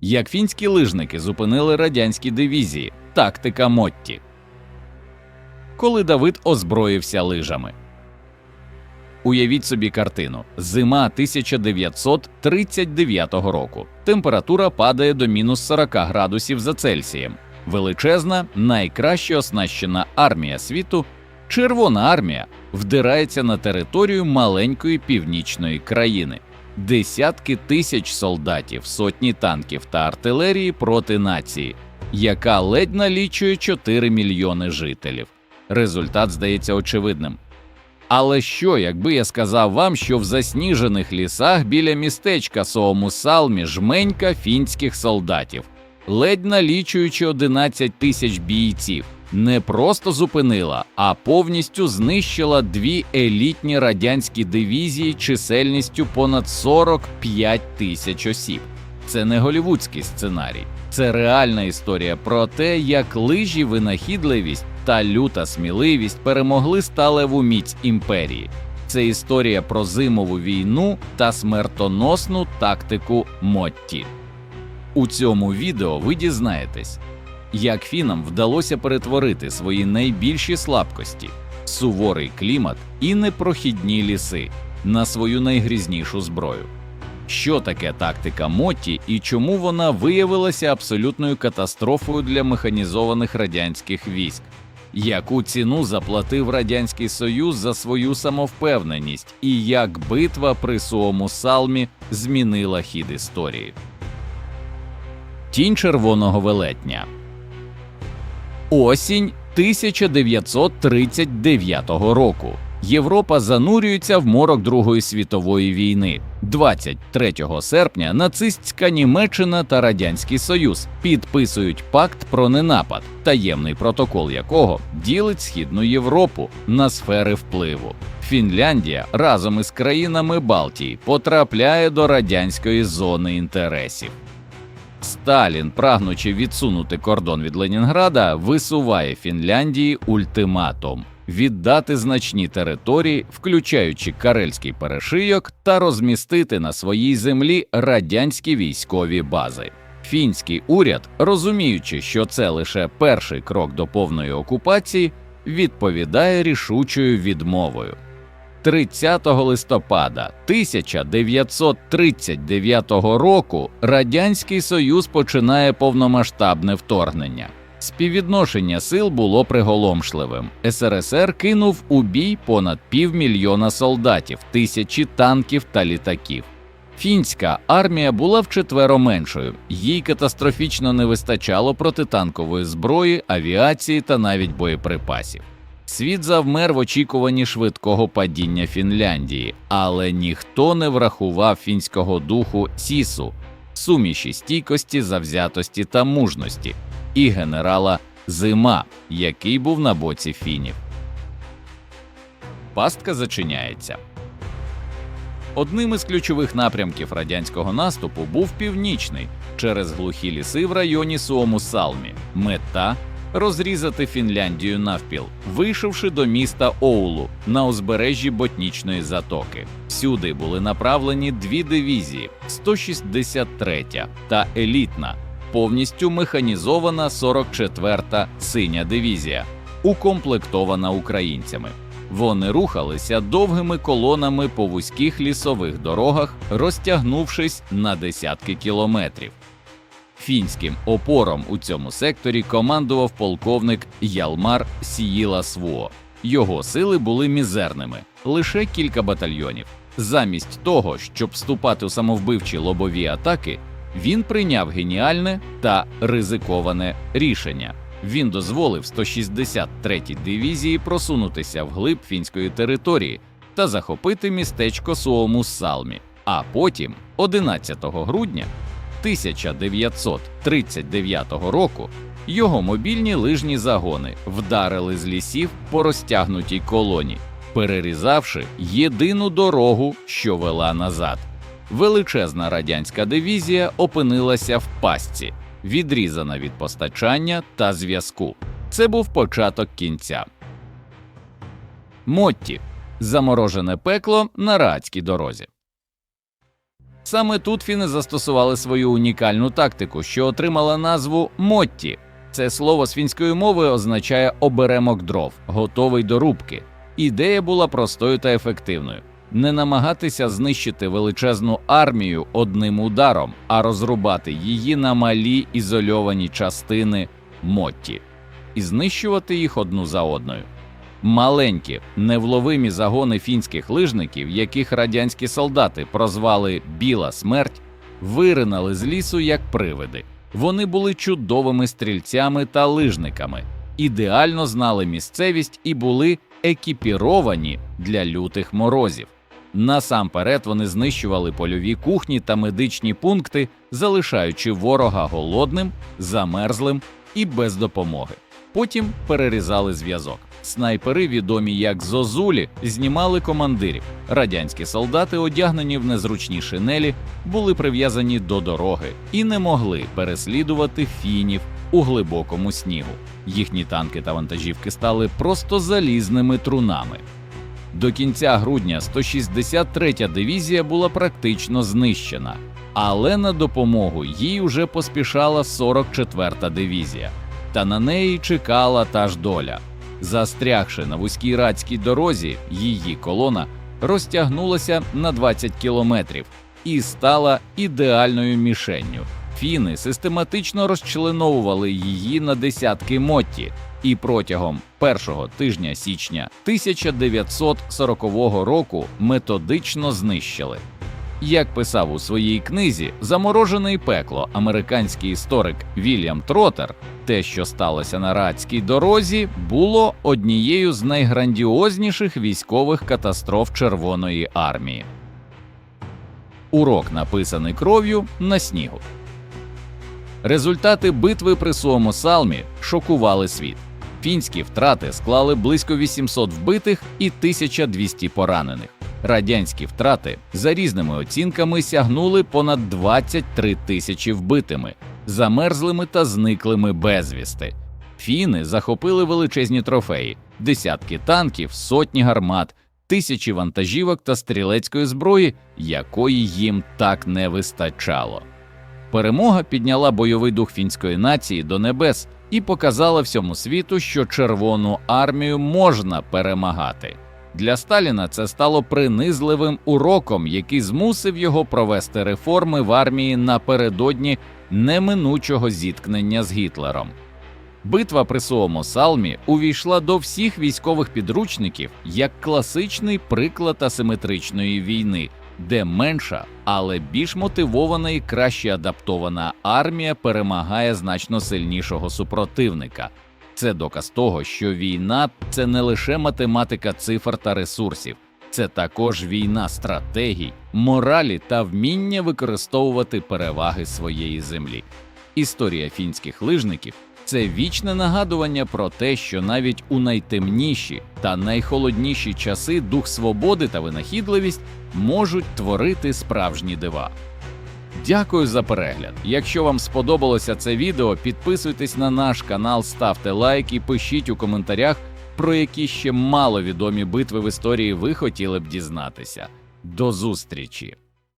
Як фінські лижники зупинили радянські дивізії, тактика Мотті. Коли Давид озброївся лижами. Уявіть собі картину: зима 1939 року. Температура падає до мінус 40 градусів за Цельсієм. Величезна, найкраще оснащена армія світу, Червона армія, вдирається на територію маленької північної країни. Десятки тисяч солдатів, сотні танків та артилерії проти нації, яка ледь налічує 4 мільйони жителів. Результат здається очевидним. Але що, якби я сказав вам, що в засніжених лісах біля містечка Соомусалмі жменька фінських солдатів, ледь налічуючи 11 тисяч бійців, не просто зупинила, а повністю знищила дві елітні радянські дивізії чисельністю понад 45 тисяч осіб. Це не голівудський сценарій, це реальна історія про те, як лижі, винахідливість та люта сміливість перемогли сталеву міць імперії. Це історія про зимову війну та смертоносну тактику Мотті. У цьому відео ви дізнаєтесь, як фінам вдалося перетворити свої найбільші слабкості суворий клімат і непрохідні ліси на свою найгрізнішу зброю. Що таке тактика Мотті і чому вона виявилася абсолютною катастрофою для механізованих радянських військ? Яку ціну заплатив Радянський Союз за свою самовпевненість, і як битва при Суому Салмі змінила хід історії? Тінь червоного велетня Осінь 1939 року. Європа занурюється в морок Другої світової війни. 23 серпня нацистська Німеччина та Радянський Союз підписують пакт про ненапад, таємний протокол якого ділить Східну Європу на сфери впливу. Фінляндія разом із країнами Балтії потрапляє до радянської зони інтересів. Сталін, прагнучи відсунути кордон від Ленінграда, висуває Фінляндії ультиматум віддати значні території, включаючи Карельський перешийок, та розмістити на своїй землі радянські військові бази. Фінський уряд, розуміючи, що це лише перший крок до повної окупації, відповідає рішучою відмовою. 30 листопада 1939 року Радянський Союз починає повномасштабне вторгнення. Співвідношення сил було приголомшливим. СРСР кинув у бій понад півмільйона солдатів, тисячі танків та літаків. Фінська армія була вчетверо меншою, їй катастрофічно не вистачало протитанкової зброї, авіації та навіть боєприпасів. Світ завмер в очікуванні швидкого падіння Фінляндії, але ніхто не врахував фінського духу Сісу, суміші стійкості, завзятості та мужності, і генерала Зима, який був на боці фінів. Пастка зачиняється. Одним із ключових напрямків радянського наступу був північний через глухі ліси в районі Суому-Салмі. Мета розрізати Фінляндію навпіл, вийшовши до міста Оулу на узбережжі Ботнічної затоки. Сюди були направлені дві дивізії: 163 та елітна, повністю механізована 44-та синя дивізія, укомплектована українцями. Вони рухалися довгими колонами по вузьких лісових дорогах, розтягнувшись на десятки кілометрів. Фінським опором у цьому секторі командував полковник Ялмар Сіїла Свуо. Його сили були мізерними, лише кілька батальйонів. Замість того, щоб вступати у самовбивчі лобові атаки, він прийняв геніальне та ризиковане рішення. Він дозволив 163-й дивізії просунутися вглиб фінської території та захопити містечко Суому-Салмі. А потім, 11 грудня 1939 року, його мобільні лижні загони вдарили з лісів по розтягнутій колоні, перерізавши єдину дорогу, що вела назад. Величезна радянська дивізія опинилася в пастці, відрізана від постачання та зв'язку. Це був початок кінця. Мотті заморожене пекло на Раадській дорозі. Саме тут фіни застосували свою унікальну тактику, що отримала назву Мотті. Це слово з фінської мови означає оберемок дров, готовий до рубки. Ідея була простою та ефективною: не намагатися знищити величезну армію одним ударом, а розрубати її на малі ізольовані частини Мотті і знищувати їх одну за одною. Маленькі невловимі загони фінських лижників, яких радянські солдати прозвали Біла смерть, виринали з лісу як привиди. Вони були чудовими стрільцями та лижниками, ідеально знали місцевість і були екіпіровані для лютих морозів. Насамперед вони знищували польові кухні та медичні пункти, залишаючи ворога голодним, замерзлим і без допомоги. Потім перерізали зв'язок. Снайпери, відомі як Зозулі, знімали командирів. Радянські солдати, одягнені в незручні шинелі, були прив'язані до дороги і не могли переслідувати фінів у глибокому снігу. Їхні танки та вантажівки стали просто залізними трунами. До кінця грудня 163-я дивізія була практично знищена, але на допомогу їй уже поспішала 44-та дивізія, та на неї чекала та ж доля. Застрягши на вузькій радській дорозі, її колона розтягнулася на 20 кілометрів і стала ідеальною мішенню. Фіни систематично розчленовували її на десятки мотті, і протягом першого тижня січня 1940 року методично знищили. Як писав у своїй книзі Заморожене пекло американський історик Вільям Тротер, те, що сталося на Радській дорозі, було однією з найграндіозніших військових катастроф Червоної армії. Урок написаний кров'ю на снігу. Результати битви при Суомосалмі шокували світ. Фінські втрати склали близько 800 вбитих і 1200 поранених. Радянські втрати за різними оцінками сягнули понад 23 тисячі вбитими, замерзлими та зниклими безвісти. Фіни захопили величезні трофеї, десятки танків, сотні гармат, тисячі вантажівок та стрілецької зброї, якої їм так не вистачало. Перемога підняла бойовий дух фінської нації до небес і показала всьому світу, що Червону армію можна перемагати. Для Сталіна це стало принизливим уроком, який змусив його провести реформи в армії напередодні неминучого зіткнення з Гітлером. Битва при Суомо-Салмі увійшла до всіх військових підручників як класичний приклад асиметричної війни, де менша, але більш мотивована і краще адаптована армія перемагає значно сильнішого супротивника. Це доказ того, що війна це не лише математика цифр та ресурсів, це також війна стратегій, моралі та вміння використовувати переваги своєї землі. Історія фінських лижників це вічне нагадування про те, що навіть у найтемніші та найхолодніші часи дух свободи та винахідливість можуть творити справжні дива. Дякую за перегляд. Якщо вам сподобалося це відео, підписуйтесь на наш канал, ставте лайк і пишіть у коментарях, про які ще маловідомі битви в історії ви хотіли б дізнатися. До зустрічі!